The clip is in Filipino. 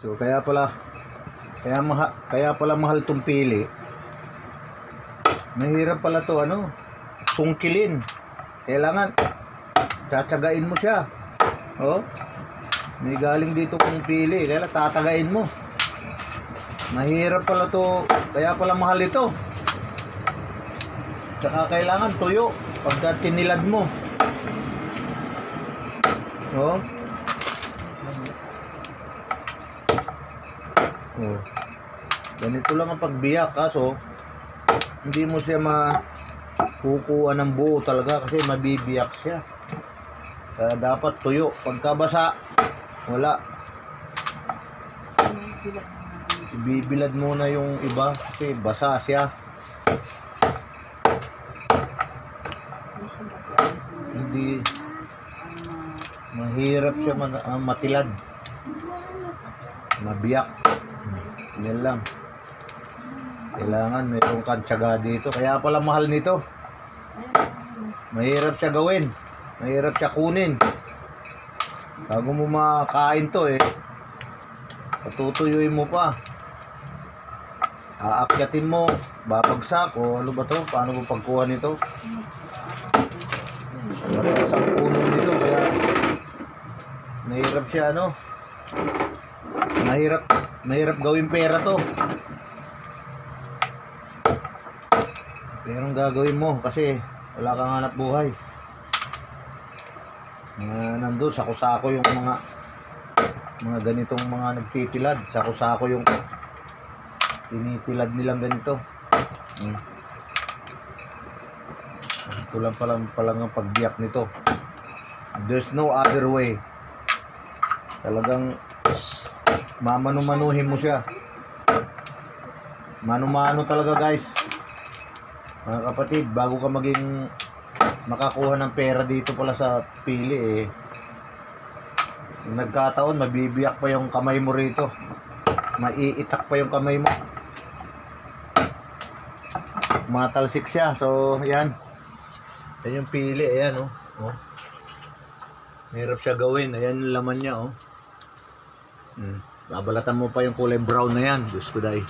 So kaya pala kaya maha, kaya pala mahal tong pili. Mahirap pala to ano, sungkilin. Kailangan tsatsagain mo siya. Oh. May galing dito kung pili, kaya tatagain mo. Mahirap pala to, kaya pala mahal ito. Tsaka kailangan tuyo pagka tinilad mo. Oh. Oh. Ganito lang ang pagbiyak kaso hindi mo siya makukuha ng buo talaga kasi mabibiyak siya. Kaya dapat tuyo. Pagka basa, wala. Ibibilad muna yung iba kasi basa siya. Hindi mahirap siya ah, matilad. Mabiyak. Yan lang. Kailangan mayroong kang dito. Kaya pala mahal nito. Mahirap siya gawin. Mahirap siya kunin. Bago mo makain to eh. Patutuyuin mo pa. Aakyatin mo. Babagsak o ano ba to? Paano mo pagkuha nito? Mataas ang puno nito kaya mahirap siya ano. Mahirap mahirap gawin pera to. Pero ang gagawin mo kasi wala kang hanap buhay. Mga nandun, sako-sako yung mga mga ganitong mga nagtitilad. Sako-sako yung tinitilad nilang ganito. Hmm. Ito lang pala, pala ang pagbiyak nito. There's no other way. Talagang mamanu-manuhin mo siya. Mano-mano talaga guys. Mga kapatid, bago ka maging makakuha ng pera dito pala sa pili eh. Nagkataon, mabibiyak pa yung kamay mo rito. Maiitak pa yung kamay mo. Matalsik siya. So, yan. Yan yung pili. Ayan, oh. oh. Hirap siya gawin. Ayan yung laman niya, oh. Hmm. Babalatan mo pa yung kulay brown na yan. Diyos ko, day.